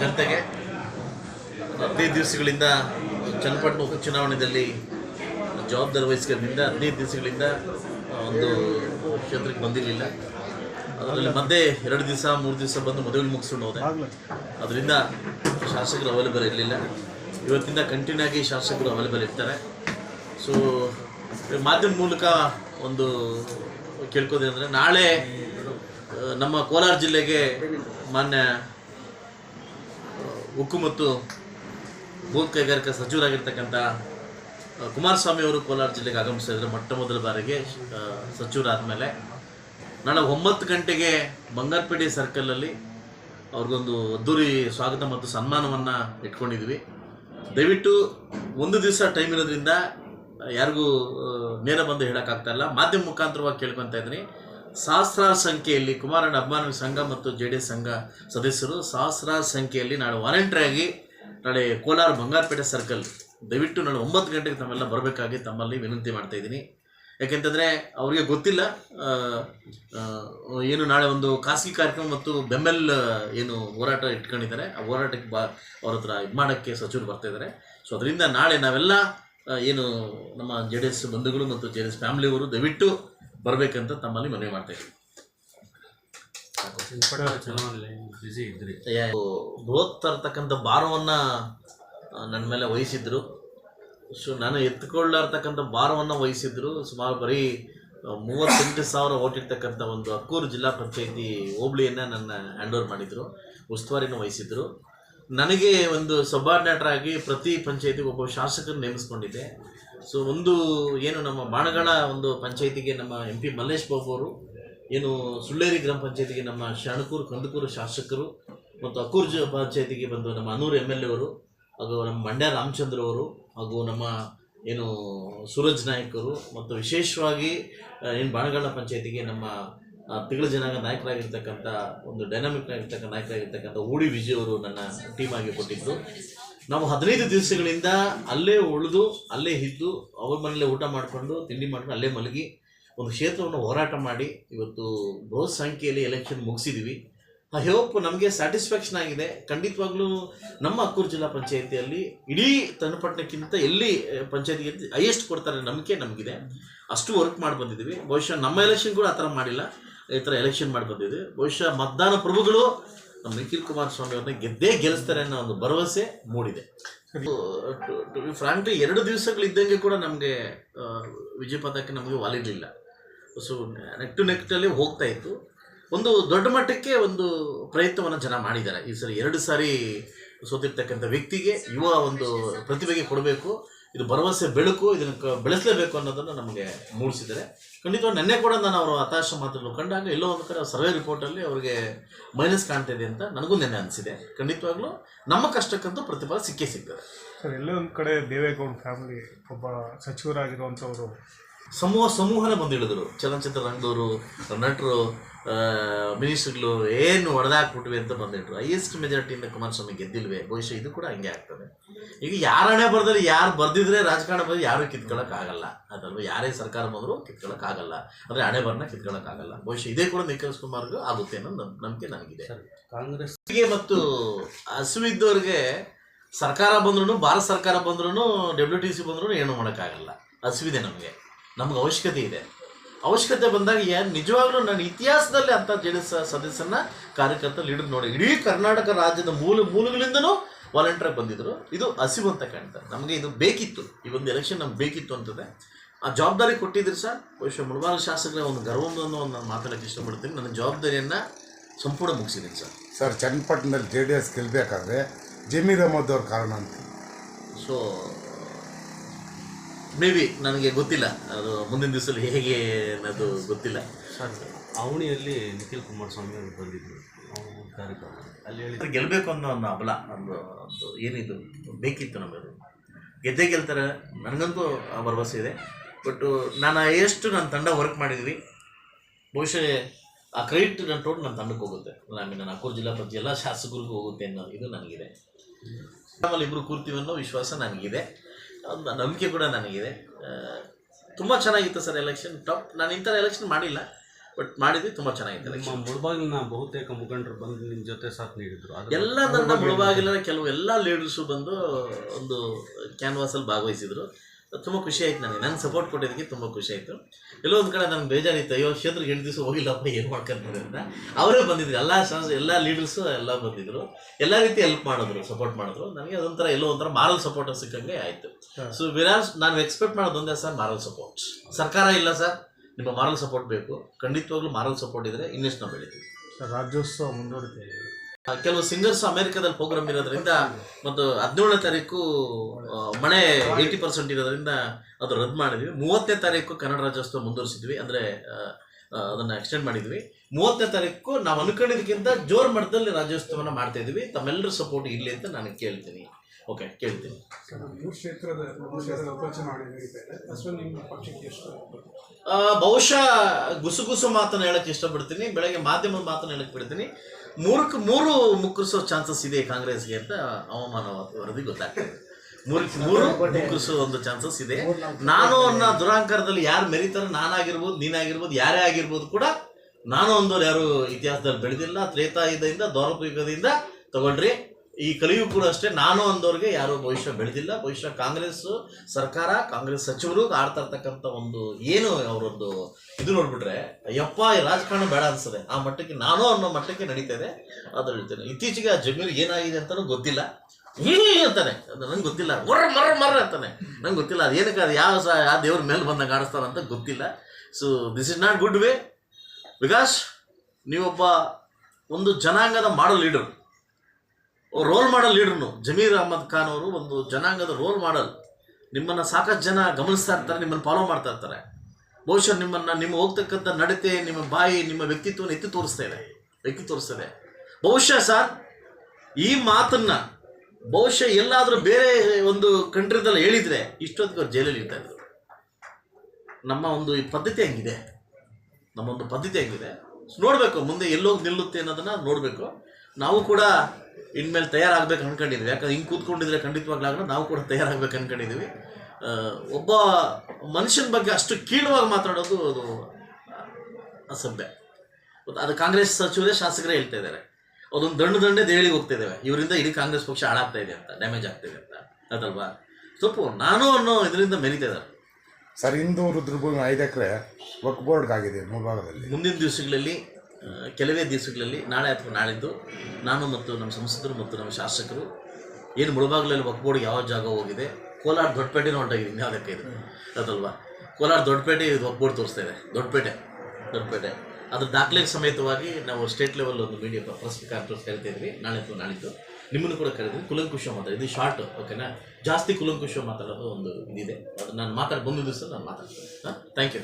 ಜನತೆಗೆ ಹದಿನೈದು ದಿವಸಗಳಿಂದ ಚನ್ನಪಟ್ಟಣ ಉಪಚುನಾವಣೆಯಲ್ಲಿ ಜವಾಬ್ದಾರಿ ವಹಿಸ್ಕೊಂಡಿದ್ದ ಹದಿನೈದು ದಿವಸಗಳಿಂದ ಒಂದು ಕ್ಷೇತ್ರಕ್ಕೆ ಬಂದಿರಲಿಲ್ಲ. ಅದರಲ್ಲಿ ಮಧ್ಯೆ ಎರಡು ದಿವಸ, ಮೂರು ದಿವಸ ಬಂದು ಮದುವೆ ಮುಗಿಸ್ಕೊಂಡು ಹೋದೆ. ಅದರಿಂದ ಶಾಸಕರು ಅವೈಲೇಬಲ್ ಇರಲಿಲ್ಲ. ಇವತ್ತಿಂದ ಕಂಟಿನ್ಯೂ ಆಗಿ ಶಾಸಕರು ಅವೈಲೇಬಲ್ ಇರ್ತಾರೆ. ಸೊ ಮಾಧ್ಯಮ ಮೂಲಕ ಒಂದು ಕೇಳ್ಕೋದೇನೆಂದರೆ ನಾಳೆ ನಮ್ಮ ಕೋಲಾರ ಜಿಲ್ಲೆಗೆ ಮಾನ್ಯ ಉಕ್ಕು ಮತ್ತು ಬೂತ್ ಕೈಗಾರಿಕಾ ಸಚಿವರಾಗಿರ್ತಕ್ಕಂಥ ಕುಮಾರಸ್ವಾಮಿ ಅವರು ಕೋಲಾರ ಜಿಲ್ಲೆಗೆ ಆಗಮಿಸಿದ್ರು ಮೊಟ್ಟ ಮೊದಲ ಬಾರಿಗೆ ಆ, ಸಚಿವರಾದ ಮೇಲೆ ನಾಳೆ ಒಂಬತ್ತು ಗಂಟೆಗೆ ಬಂಗಾರಪೇಟೆ ಸರ್ಕಲಲ್ಲಿ ಅವ್ರಿಗೊಂದು ಅದ್ದೂರಿ ಸ್ವಾಗತ ಮತ್ತು ಸನ್ಮಾನವನ್ನು ಇಟ್ಕೊಂಡಿದ್ವಿ. ದಯವಿಟ್ಟು ಒಂದು ದಿವಸ ಟೈಮ್ ಇರೋದ್ರಿಂದ ಯಾರಿಗೂ ನೇರ ಬಂದು ಹೇಳೋಕ್ಕಾಗ್ತಾ ಇಲ್ಲ. ಮಾಧ್ಯಮ ಮುಖಾಂತರವಾಗಿ ಕೇಳ್ಕೊತಾ ಇದ್ದೀನಿ. ಸಹಸ್ರಾರು ಸಂಖ್ಯೆಯಲ್ಲಿ ಕುಮಾರಣ್ಣ ಅಭಿಮಾನಿ ಸಂಘ ಮತ್ತು ಜೆ ಡಿ ಎಸ್ ಸಂಘ ಸದಸ್ಯರು ಸಹಸ್ರಾರು ಸಂಖ್ಯೆಯಲ್ಲಿ ನಾಳೆ ವಾಲಂಟ್ರಿಯಾಗಿ ನಾಳೆ ಕೋಲಾರ ಬಂಗಾರಪೇಟೆ ಸರ್ಕಲ್ ದಯವಿಟ್ಟು ನಾಳೆ ಒಂಬತ್ತು ಗಂಟೆಗೆ ತಮ್ಮೆಲ್ಲ ಬರಬೇಕಾಗಿ ತಮ್ಮಲ್ಲಿ ವಿನಂತಿ ಮಾಡ್ತಾ ಇದ್ದೀನಿ. ಯಾಕೆಂತಂದರೆ ಅವರಿಗೆ ಗೊತ್ತಿಲ್ಲ ಏನು ನಾಳೆ ಒಂದು ಖಾಸಗಿ ಕಾರ್ಯಕ್ರಮ ಮತ್ತು ಬೆಂಬಲ್ ಏನು ಹೋರಾಟ ಇಟ್ಕೊಂಡಿದ್ದಾರೆ. ಆ ಹೋರಾಟಕ್ಕೆ ಬಾ, ಅವ್ರ ಹತ್ರ ಇದು ಸಚಿವರು ಬರ್ತಾಯಿದ್ದಾರೆ ಸೊ ಅದರಿಂದ ನಾಳೆ ನಾವೆಲ್ಲ ಏನು ನಮ್ಮ ಜೆ ಡಿ ಎಸ್ ಬಂಧುಗಳು ಮತ್ತು ಜೆ ಡಿ ಎಸ್ ಫ್ಯಾಮಿಲಿಯವರು ದಯವಿಟ್ಟು ಬರಬೇಕಂತ ತಮ್ಮಲ್ಲಿ ಮನವಿ ಮಾಡ್ತಾ ಇದ್ರಿ ಬೃಹತ್ ತರ್ತಕ್ಕಂಥ ಭಾರವನ್ನು ನನ್ನ ಮೇಲೆ ವಹಿಸಿದ್ರು. ಸೊ ನಾನು ಎತ್ಕೊಳ್ಳಾರ್ತಕ್ಕಂಥ ಭಾರವನ್ನು ವಹಿಸಿದ್ರು. ಸುಮಾರು ಬರೀ ಮೂವತ್ತೆಂಟು ಸಾವಿರ ಓಟಿರ್ತಕ್ಕಂಥ ಒಂದು ಅಕ್ಕೂರು ಜಿಲ್ಲಾ ಪಂಚಾಯಿತಿ ಹೋಬಳಿಯನ್ನು ನನ್ನ ಹ್ಯಾಂಡ್ ಓವರ್ ಮಾಡಿದರು. ಉಸ್ತುವಾರಿನ ವಹಿಸಿದ್ರು. ನನಗೆ ಒಂದು ಸಬಾರ್ಡಿನೇಟರ್ ಆಗಿ ಪ್ರತಿ ಪಂಚಾಯಿತಿ ಒಬ್ಬ ಶಾಸಕರು ನೇಮಿಸ್ಕೊಂಡಿದ್ದೆ. ಸೊ ಒಂದು ಏನು ನಮ್ಮ ಬಾಣಗಳ ಒಂದು ಪಂಚಾಯತಿಗೆ ನಮ್ಮ ಎಂ ಪಿ ಮಲ್ಲೇಶ್ ಬಾಬು ಅವರು, ಏನು ಸುಳ್ಳೇರಿ ಗ್ರಾಮ ಪಂಚಾಯತಿಗೆ ನಮ್ಮ ಶಾಣಕೂರು, ಕಂದಕೂರು ಶಾಸಕರು ಮತ್ತು ಅಕ್ಕೂರ್ಜ ಪಂಚಾಯತಿಗೆ ಬಂದು ನಮ್ಮ ಅನೂರು ಎಂ ಎಲ್ ಎ ಅವರು, ಹಾಗೂ ನಮ್ಮ ಮಂಡ್ಯ ರಾಮಚಂದ್ರ ಅವರು, ಹಾಗೂ ನಮ್ಮ ಏನು ಸೂರಜ್ ನಾಯಕರು ಮತ್ತು ವಿಶೇಷವಾಗಿ ಏನು ಬಾಣಗಳ ಪಂಚಾಯತಿಗೆ ನಮ್ಮ ತಿಗಳ ಜನಾಂಗ ನಾಯಕರಾಗಿರ್ತಕ್ಕಂಥ ಒಂದು ಡೈನಾಮಿಕ್ ಆಗಿರ್ತಕ್ಕಂಥ ನಾಯಕರಾಗಿರ್ತಕ್ಕಂಥ ಊಡಿ ವಿಜಯ್ ಅವರು ನನ್ನ ಟೀಮ್ ಆಗಿ ಕೊಟ್ಟಿದ್ದು. ನಾವು ಹದಿನೈದು ದಿವಸಗಳಿಂದ ಅಲ್ಲೇ ಉಳಿದು, ಅಲ್ಲೇ ಇದ್ದು, ಅವ್ರ ಮನೇಲೆ ಊಟ ಮಾಡಿಕೊಂಡು, ತಿಂಡಿ ಮಾಡ್ಕೊಂಡು ಅಲ್ಲೇ ಮಲಗಿ ಒಂದು ಕ್ಷೇತ್ರವನ್ನು ಹೋರಾಟ ಮಾಡಿ ಇವತ್ತು ಬೃಹತ್ ಸಂಖ್ಯೆಯಲ್ಲಿ ಎಲೆಕ್ಷನ್ ಮುಗಿಸಿದ್ವಿ. ಐ ಹೋಪ್ ನಮಗೆ ಸ್ಯಾಟಿಸ್ಫ್ಯಾಕ್ಷನ್ ಆಗಿದೆ. ಖಂಡಿತವಾಗ್ಲೂ ನಮ್ಮ ಅಕ್ಕೂರು ಜಿಲ್ಲಾ ಪಂಚಾಯತಿಯಲ್ಲಿ ಇಡೀ ತನ್ನಪಟ್ಟಣಕ್ಕಿಂತ ಎಲ್ಲಿ ಪಂಚಾಯತಿಗೆ ಹೈಯೆಸ್ಟ್ ಕೊಡ್ತಾರೆ ನಂಬಿಕೆ ನಮಗಿದೆ. ಅಷ್ಟು ವರ್ಕ್ ಮಾಡಿ ಬಂದಿದ್ದೀವಿ. ಬಹುಶಃ ನಮ್ಮ ಎಲೆಕ್ಷನ್ ಕೂಡ ಆ ಥರ ಮಾಡಿಲ್ಲ. ಈ ಥರ ಎಲೆಕ್ಷನ್ ಮಾಡಿ ಬಂದಿದ್ದೀವಿ. ಬಹುಶಃ ಮತದಾನ ಪ್ರಭುಗಳು ನಿಖಿಲ್ ಕುಮಾರಸ್ವಾಮಿ ಅವ್ರನ್ನ ಗೆದ್ದೇ ಗೆಲ್ಲಿಸ್ತಾರೆ ಅನ್ನೋ ಒಂದು ಭರವಸೆ ಮೂಡಿದೆ. ಫ್ರಾಂಕ್ಲಿ ಎರಡು ದಿವಸಗಳಿದ್ದಂಗೆ ಕೂಡ ನಮಗೆ ವಿಜಯ ಪದಕ್ಕೆ ನಮಗೆ ವಾಲಿಡ್ಲಿಲ್ಲ ಸೊ ನೆಕ್ ಟು ನೆಕ್ಟಲ್ಲಿ ಹೋಗ್ತಾ ಇತ್ತು. ಒಂದು ದೊಡ್ಡ ಮಟ್ಟಕ್ಕೆ ಒಂದು ಪ್ರಯತ್ನವನ್ನು ಜನ ಮಾಡಿದ್ದಾರೆ. ಈ ಸರಿ ಎರಡು ಸಾರಿ ಸೋತಿರ್ತಕ್ಕಂಥ ವ್ಯಕ್ತಿಗೆ ಯುವ ಒಂದು ಪ್ರತಿಭೆಗೆ ಕೊಡಬೇಕು. ಇದು ಭರವಸೆ ಬೆಳಕು, ಇದನ್ನು ಬೆಳೆಸಲೇಬೇಕು ಅನ್ನೋದನ್ನು ನಮಗೆ ಮೂಡಿಸಿದ್ದಾರೆ. ಖಂಡಿತವಾಗಿ ನೆನ್ನೆ ಕೂಡ ನಾನು ಅವರು ಹತಾಶ ಮಾತುಗಳು ಕಂಡಾಗ ಎಲ್ಲೋ ಒಂದು ಕಡೆ ಸರ್ವೆ ರಿಪೋರ್ಟಲ್ಲಿ ಅವರಿಗೆ ಮೈನಸ್ ಕಾಣ್ತಾ ಅಂತ ನನಗೂ ನೆನ್ನೆ ಅನಿಸಿದೆ. ಖಂಡಿತವಾಗ್ಲೂ ನಮ್ಮ ಕಷ್ಟಕ್ಕಂತೂ ಪ್ರತಿಫಲ ಸಿಕ್ಕೇ ಸಿಗ್ತದೆ. ಸರ್, ಎಲ್ಲೋ ಒಂದು ಕಡೆ ದೇವೇಗೌಡ ಫ್ಯಾಮಿಲಿ ಒಬ್ಬ ಸಚಿವರಾಗಿರುವಂಥವ್ರು ಸಮೂಹ ಸಮೂಹನೇ ಬಂದು ಇಳಿದ್ರು ಚಲನಚಿತ್ರ ರಂಗದವರು ನಟರು ಮಿನಿಸ್ಟ್ರುಗಳು ಏನು ಹೊಡೆದಾಕ್ಬಿಟ್ವಿ ಅಂತ ಬಂದಿಟ್ರು. ಹೈಯೆಸ್ಟ್ ಮೆಜಾರಿಟಿಯಿಂದ ಕುಮಾರಸ್ವಾಮಿ ಗೆದ್ದಿಲ್ವೇ? ಬಹುಶಃ ಇದು ಕೂಡ ಹಂಗೆ ಆಗ್ತದೆ. ಈಗ ಯಾರ ಹಣೆ ಬರ್ದಲ್ಲಿ ಯಾರು ಬರ್ದಿದ್ರೆ ರಾಜಕಾರಣ ಬಂದು ಯಾರು ಕಿತ್ಕೊಳ್ಳೋಕ್ಕಾಗಲ್ಲ ಅದಲ್ವ ಯಾರೇ ಸರ್ಕಾರ ಬಂದರೂ ಕಿತ್ಕೊಳ್ಳೋಕ್ಕಾಗಲ್ಲ ಅಂದರೆ ಹಣೆ ಬರ್ನ ಕಿತ್ಕೊಳ್ಳೋಕ್ಕಾಗಲ್ಲ ಬಹುಶಃ ಇದೇ ಕೂಡ ನಿಖಿಲ್ ಕುಮಾರ್ಗೂ ಆಗುತ್ತೆ ಅನ್ನೋ ನಂಬಿಕೆ ನನಗಿದೆ. ಕಾಂಗ್ರೆಸ್ ಹಸಿಗೆ ಮತ್ತು ಹಸುವಿದ್ದವ್ರಿಗೆ ಸರ್ಕಾರ ಬಂದ್ರೂ ಭಾರತ ಸರ್ಕಾರ ಬಂದ್ರೂ ಡಬ್ಲ್ಯೂ ಟಿ ಸಿ ಬಂದ್ರೂ ಏನು ಮಾಡೋಕ್ಕಾಗಲ್ಲ. ಹಸುವಿದೆ ನಮಗೆ. ನಮ್ಗೆ ಅವಶ್ಯಕತೆ ಇದೆ. ಅವಶ್ಯಕತೆ ಬಂದಾಗ ಏನು ನಿಜವಾಗ್ಲೂ ನಾನು ಇತಿಹಾಸದಲ್ಲಿ ಅಂಥ ಜೆ ಡಿ ಎಸ್ ಸದಸ್ಯನ ಕಾರ್ಯಕರ್ತರಲ್ಲಿ ಹಿಡಿದು ನೋಡಿ. ಇಡೀ ಕರ್ನಾಟಕ ರಾಜ್ಯದ ಮೂಲ ಮೂಲಗಳಿಂದನೂ ವಾಲಂಟಿಯರ್ ಬಂದಿದ್ರು. ಇದು ಹಸಿವು ಅಂತ ಕಾಣ್ತಾರೆ. ನಮಗೆ ಇದು ಬೇಕಿತ್ತು. ಈ ಒಂದು ಎಲೆಕ್ಷನ್ ನಮ್ಗೆ ಬೇಕಿತ್ತು ಅಂತದೆ ಆ ಜವಾಬ್ದಾರಿ ಕೊಟ್ಟಿದ್ರು ಸರ್? ಬಹುಶಃ ಮುಳುಬಾಲ ಶಾಸಕರ ಒಂದು ಗರ್ವವನ್ನು ನಾನು ಮಾತಾಡೋಕ್ಕೆ ಇಷ್ಟಪಡ್ತೀನಿ. ನನ್ನ ಜವಾಬ್ದಾರಿಯನ್ನು ಸಂಪೂರ್ಣ ಮುಗಿಸಿದ್ದೀನಿ ಸರ್. ಸರ್ ಚನ್ನಪಟ್ಟಣದಲ್ಲಿ ಜೆ ಡಿ ಎಸ್ ಗೆಲ್ಲಬೇಕಾದ್ರೆ ಜಮೀರ್ ಅಹಮದ್ ಅವ್ರ ಕಾರಣ ಅಂತ. ಸೊ ಮೇ ಬಿ ನನಗೆ ಗೊತ್ತಿಲ್ಲ. ಅದು ಮುಂದಿನ ದಿವಸದಲ್ಲಿ ಹೇಗೆ ಅನ್ನೋದು ಗೊತ್ತಿಲ್ಲ. ಸರ್ ಅವಣಿಯಲ್ಲಿ ನಿಖಿಲ್ ಕುಮಾರಸ್ವಾಮಿ ಅವರು ಬಂದಿದ್ದರು ಅವ್ರು ಕಾರ್ಯಕ್ರಮ. ಅಲ್ಲಿ ಹೇಳಿ ಗೆಲ್ಲಬೇಕು ಅನ್ನೋ ಒಂದು ಅಬಲ ಒಂದು ಒಂದು ಏನಿದು ಬೇಕಿತ್ತು ನಮಗೆ. ಗೆದ್ದೇ ಗೆಲ್ತಾರೆ. ನನಗಂತೂ ಆ ಭರವಸೆ ಇದೆ. ಬಟ್ ನಾನು ಎಷ್ಟು ನನ್ನ ತಂಡ ವರ್ಕ್ ಮಾಡಿದ್ವಿ ಬಹುಶಃ ಆ ಕ್ರೆಡಿಟ್ ನನ್ನ ಟೋಟಲ್ ನನ್ನ ತಂಡಕ್ಕೆ ಹೋಗುತ್ತೆ. ನನ್ನ ಅಕ್ಕೂರು ಜಿಲ್ಲಾ ಪ್ರತಿ ಎಲ್ಲ ಶಾಸಕರಿಗೂ ಹೋಗುತ್ತೆ ಅನ್ನೋ ಇದು ನನಗಿದೆ. ಆಮೇಲೆ ಇಬ್ಬರು ಕೂರ್ತೀವಿ ಅನ್ನೋ ವಿಶ್ವಾಸ ನನಗಿದೆ. ಒಂದು ನಂಬಿಕೆ ಕೂಡ ನನಗಿದೆ. ತುಂಬ ಚೆನ್ನಾಗಿತ್ತು ಸರ್ ಎಲೆಕ್ಷನ್ ಟಾಪ್ ನಾನು ಇಂಥ ಎಲೆಕ್ಷನ್ ಮಾಡಿಲ್ಲ ಬಟ್ ಮಾಡಿದ್ವಿ ತುಂಬ ಚೆನ್ನಾಗಿತ್ತು ನಿಮ್ಮ. ಮುಳಬಾಗಿಲಿನ ಬಹುತೇಕ ಮುಖಂಡರು ಬಂದು ನಿಮ್ಮ ಜೊತೆ ಸಾಥ್ ನೀಡಿದ್ರು. ಎಲ್ಲ ನನ್ನ ಮುಳಬಾಗಿಲಿನ ಕೆಲವು ಎಲ್ಲ ಲೀಡರ್ಸು ಬಂದು ಒಂದು ಕ್ಯಾನ್ವಾಸಲ್ಲಿ ಭಾಗವಹಿಸಿದ್ರು. ತುಂಬ ಖುಷಿ ಆಯ್ತು ನನಗೆ. ನನ್ನ ಸಪೋರ್ಟ್ ಕೊಟ್ಟಿದ್ದಕ್ಕೆ ತುಂಬ ಖುಷಿ ಆಯಿತು. ಎಲ್ಲೋ ಒಂದು ಕಡೆ ನನಗೆ ಬೇಜಾರಿತ್ತು ಅಯ್ಯೋ ಕ್ಷೇತ್ರಕ್ಕೆ ಎಂಟು ದಿವಸ ಹೋಗಿಲ್ಲಪ್ಪ ಏನು ಮಾಡ್ಕೊಂತಾರೆ? ಅಂತ. ಅವರೇ ಬಂದಿದ್ರು. ಎಲ್ಲ ಶಾಸ ಎಲ್ಲ ಲೀಡರ್ಸು ಎಲ್ಲ ಬಂದಿದ್ರು. ಎಲ್ಲ ರೀತಿ ಹೆಲ್ಪ್ ಮಾಡಿದ್ರು ಸಪೋರ್ಟ್ ಮಾಡಿದ್ರು. ನನಗೆ ಅದೊಂಥರ ಎಲ್ಲೋ ಒಂಥರ ಮಾರಲ್ ಸಪೋರ್ಟ್ ಸಿಕ್ಕಂಗೆ ಆಯಿತು. ಸೊ ವಿರಾಜ್ ನಾನು ಎಕ್ಸ್ಪೆಕ್ಟ್ ಮಾಡೋದು ಒಂದೇ ಸರ್ ಮಾರಲ್ ಸಪೋರ್ಟ್ ಸರ್ಕಾರ ಇಲ್ಲ ಸರ್ ನಿಮ್ಮ ಮಾರಲ್ ಸಪೋರ್ಟ್ ಬೇಕು. ಖಂಡಿತವಾಗ್ಲೂ ಮಾರಲ್ ಸಪೋರ್ಟ್ ಇದ್ದರೆ ಇನ್ನಷ್ಟು ನಾವು ಬೆಳಿತೀವಿ. ಸರ್ ರಾಜ್ಯೋತ್ಸವ ಮುಂದುವರಿತಾ ಇದೆ. ಆ, ಕೆಲವು ಸಿಂಗರ್ಸ್ ಅಮೆರಿಕದಲ್ಲಿ ಪ್ರೋಗ್ರಾಮ್ ಇರೋದ್ರಿಂದ ಮತ್ತು ಹದಿನೇಳನೇ ತಾರೀಕು ಮಳೆ ಏಯ್ಟಿ ಪರ್ಸೆಂಟ್ ಇರೋದ್ರಿಂದ ಅದು ರದ್ದು ಮಾಡಿದ್ವಿ. ಮೂವತ್ತನೇ ತಾರೀಕು ಕನ್ನಡ ರಾಜ್ಯೋತ್ಸವ ಮುಂದುವರಿಸಿದ್ವಿ. ಅಂದರೆ ಅದನ್ನು ಎಕ್ಸ್ಟೆಂಡ್ ಮಾಡಿದ್ವಿ. ಮೂವತ್ತನೇ ತಾರೀಕು ನಾವು ಅನ್ಕೊಂಡಿದ್ದಕ್ಕಿಂತ ಜೋರ್ ಮಟ್ಟದಲ್ಲಿ ರಾಜ್ಯೋತ್ಸವನ ಮಾಡ್ತಾ ಇದ್ವಿ ತಮ್ಮೆಲ್ಲರ ಸಪೋರ್ಟ್ ಇರಲಿ ಅಂತ ನಾನು ಕೇಳ್ತೀನಿ. ಓಕೆ ಕೇಳ್ತೀನಿ. ಬಹುಶಃ ಗುಸುಗುಸು ಮಾತನ್ನು ಹೇಳಕ್ಕೆ ಇಷ್ಟಪಡ್ತೀನಿ. ಬೆಳಗ್ಗೆ ಮಾಧ್ಯಮದ ಮಾತನ್ನು ಹೇಳಕ್ಕೆ ಬಿಡ್ತೀನಿ. ಮೂರಕ್ಕೆ ಮೂರು ಮುಕ್ಕರಿಸೋ ಚಾನ್ಸಸ್ ಇದೆ ಕಾಂಗ್ರೆಸ್ಗೆ ಅಂತ ಹವಾಮಾನ ವರದಿ ಗೊತ್ತಾಗ್ತದೆ. ಮೂರಕ್ಕೆ ಮೂರು ಮುಕ್ಕರಿಸೋ ಒಂದು ಚಾನ್ಸಸ್ ಇದೆ. ನಾನು ಅನ್ನೋ ದುರಾಂಕಾರದಲ್ಲಿ ಯಾರು ಮೆರಿತಾರೆ ನಾನಾಗಿರ್ಬೋದು, ನೀನಾಗಿರ್ಬೋದು, ಯಾರೇ ಆಗಿರ್ಬೋದು ಕೂಡ ನಾನು ಒಂದು ಯಾರು ಇತಿಹಾಸದಲ್ಲಿ ಬೆಳೆದಿಲ್ಲ. ತ್ರೇತಾಯುಧದಿಂದ ದೌರಪಯುಗದಿಂದ ತಗೊಳ್ರಿ ಈ ಕಲಿಯುಗ ಕೂಡ ಅಷ್ಟೇ. ನಾನು ಅಂದವ್ರಿಗೆ ಯಾರು ಭವಿಷ್ಯ ಬೆಳೆದಿಲ್ಲ. ಭವಿಷ್ಯ ಕಾಂಗ್ರೆಸ್ ಸರ್ಕಾರ, ಕಾಂಗ್ರೆಸ್ ಸಚಿವರು ಆಡ್ತಾ ಇರ್ತಕ್ಕಂಥ ಒಂದು ಏನು ಅವರದ್ದು ಇದು ನೋಡ್ಬಿಟ್ರೆ, ಅಯ್ಯಪ್ಪ, ಈ ರಾಜಕಾರಣ ಬೇಡ ಅನ್ಸದೆ ಆ ಮಟ್ಟಕ್ಕೆ ನಾನು ಅನ್ನೋ ಮಟ್ಟಕ್ಕೆ ನಡೀತಾ ಇದೆ. ಹೇಳ್ತೇನೆ, ಇತ್ತೀಚೆಗೆ ಆ ಜಮೀನು ಏನಾಗಿದೆ ಅಂತಲೂ ಗೊತ್ತಿಲ್ಲ. ಈ ಅಂತಾನೆ. ನಂಗೆ ಗೊತ್ತಿಲ್ಲ. ಮರ ಮರ ಮರ ಅಂತಾನೆ. ನಂಗೆ ಗೊತ್ತಿಲ್ಲ. ಅದು ಏನಕ್ಕೆ ಅದು ಯಾವ ಆ ದೇವ್ರ ಮೇಲೆ ಬಂದಂಗೆ ಆಡಿಸ್ತಾರಂತ ಗೊತ್ತಿಲ್ಲ. So this is not good way because ನೀವೊಬ್ಬ ಒಂದು ಜನಾಂಗದ ಮಾಡೋ ಲೀಡರ್ ರೋಲ್ ಮಾಡಲ್ ಲೀಡರ್ನು ಜಮೀರ್ ಅಹಮದ್ ಖಾನ್ ಅವರು ಒಂದು ಜನಾಂಗದ ರೋಲ್ ಮಾಡಲ್. ನಿಮ್ಮನ್ನು ಸಾಕಷ್ಟು ಜನ ಗಮನಿಸ್ತಾ ಇರ್ತಾರೆ, ನಿಮ್ಮನ್ನು ಫಾಲೋ ಮಾಡ್ತಾ ಇರ್ತಾರೆ. ಬಹುಶಃ ನಿಮ್ಮನ್ನು, ನಿಮ್ಮ ಹೋಗ್ತಕ್ಕಂಥ ನಡತೆ, ನಿಮ್ಮ ಬಾಯಿ, ನಿಮ್ಮ ವ್ಯಕ್ತಿತ್ವನ ಎತ್ತಿ ತೋರಿಸ್ತಾ ಇದೆ ವ್ಯಕ್ತಿ ತೋರಿಸ್ತದೆ ಬಹುಶಃ ಸರ್ ಈ ಮಾತನ್ನು ಬಹುಶಃ ಎಲ್ಲಾದರೂ ಬೇರೆ ಒಂದು ಕಂಟ್ರಿದಲ್ಲಿ ಹೇಳಿದ್ರೆ ಇಷ್ಟೊತ್ತಿಗೆ ಅವ್ರು ಜೈಲಲ್ಲಿ ಇರ್ತಾ ಇದ್ರು. ನಮ್ಮ ಒಂದು ಈ ಪದ್ಧತಿ ಹಂಗಿದೆ. ನಮ್ಮೊಂದು ಪದ್ಧತಿ ಹೆಂಗಿದೆ. ನೋಡಬೇಕು, ಮುಂದೆ ಎಲ್ಲೋಗಿ ನಿಲ್ಲುತ್ತೆ ಅನ್ನೋದನ್ನ ನೋಡಬೇಕು. ನಾವು ಕೂಡ ಇನ್ಮೇಲೆ ತಯಾರಾಗಬೇಕು ಅನ್ಕೊಂಡಿದ್ವಿ. ಯಾಕಂದ್ರೆ ಹಿಂಗೆ ಕೂತ್ಕೊಂಡಿದ್ರೆ ಖಂಡಿತವಾಗ್ಲಾಗಲ್ಲ ನಾವು ಕೂಡ ತಯಾರಾಗಬೇಕು ಅನ್ಕೊಂಡಿದ್ವಿ. ಒಬ್ಬ ಮನುಷ್ಯನ ಬಗ್ಗೆ ಅಷ್ಟು ಕೀಳವಾಗಿ ಮಾತಾಡೋದು ಅದು ಅಸಭ್ಯ? ಅದು ಕಾಂಗ್ರೆಸ್ ಸಚಿವರೇ ಶಾಸಕರೇ ಹೇಳ್ತಾ ಇದ್ದಾರೆ. ಅದೊಂದು ದಂಡ ದಂಡೆ ದೇಳಿಗೆ ಹೋಗ್ತಾ ಇದ್ದೇವೆ ಇವರಿಂದ ಇಡೀ ಕಾಂಗ್ರೆಸ್ ಪಕ್ಷ ಹಾಳಾಗ್ತಾ ಇದೆ ಅಂತ ಡ್ಯಾಮೇಜ್ ಆಗ್ತಾ ಇದೆ ಅಂತ. ಅದಲ್ವಾ? ಸ್ವಲ್ಪ ನಾನು ಅನ್ನೋ ಇದರಿಂದ ಮೆರಿತಾ ಇದ್ದಾರೆ. ಸರ್ ಇಂದು ರುದ್ರಭೂಮಿ ಐದು ಎಕರೆ ವಕ್ ಬೋರ್ಡ್ಗಾಗಿದೆ ಮುಂಭಾಗದಲ್ಲಿ. ಮುಂದಿನ ದಿವಸಗಳಲ್ಲಿ ಕೆಲವೇ ದಿವಸಗಳಲ್ಲಿ ನಾಳೆ ಅಥವಾ ನಾಳಿದ್ದು ನಾನು ಮತ್ತು ನಮ್ಮ ಸಂಸದರು ಮತ್ತು ನಮ್ಮ ಶಾಸಕರು ಏನು ಮುಳಬಾಗಿಲಲ್ಲಿ ಒಕ್ಬೋರ್ಡ್ ಯಾವ ಜಾಗ ಹೋಗಿದೆ? ಕೋಲಾರ ದೊಡ್ಡಪೇಟೆನೂ ಹೊಂಟಾಗಿದೆ ಇನ್ಯಾವುದಕ್ಕೆ ಇದು? ಅದಲ್ವಾ ಕೋಲಾರ ದೊಡ್ಡಪೇಟೆ ಇದು ಒಕ್ಬೋರ್ಡ್ ತೋರಿಸ್ತಾ ದೊಡ್ಡಪೇಟೆ ದೊಡ್ಡಪೇಟೆ. ಅದ್ರ ದಾಖಲೆ ಸಮೇತವಾಗಿ ನಾವು ಸ್ಟೇಟ್ ಲೆವೆಲ್ ಒಂದು ಮೀಡಿಯಾ ಪ್ರೆಸ್ ಕಾನ್ಫರೆನ್ಸ್ ಕರಿತಾ ಇದ್ವಿ, ನಾಳೆ ಅಥವಾ ನಾಳಿದ್ದು. ನಿಮ್ಮನ್ನು ಕೂಡ ಕರೆದ್ವಿ ಕುಲಂಕುಶ ಮಾತಾಡಿ. ಇದು ಶಾರ್ಟ್ ಓಕೆನಾ ಜಾಸ್ತಿ ಕುಲಂಕುಶ ಮಾತಾಡೋದು ಒಂದು ಇದಿದೆ. ಅದು ನಾನು ಮಾತಾಡಿ, ಬಂದ ದಿವಸ ನಾನು ಮಾತಾಡ್ತೇನೆ. ಹಾಂ? Thank you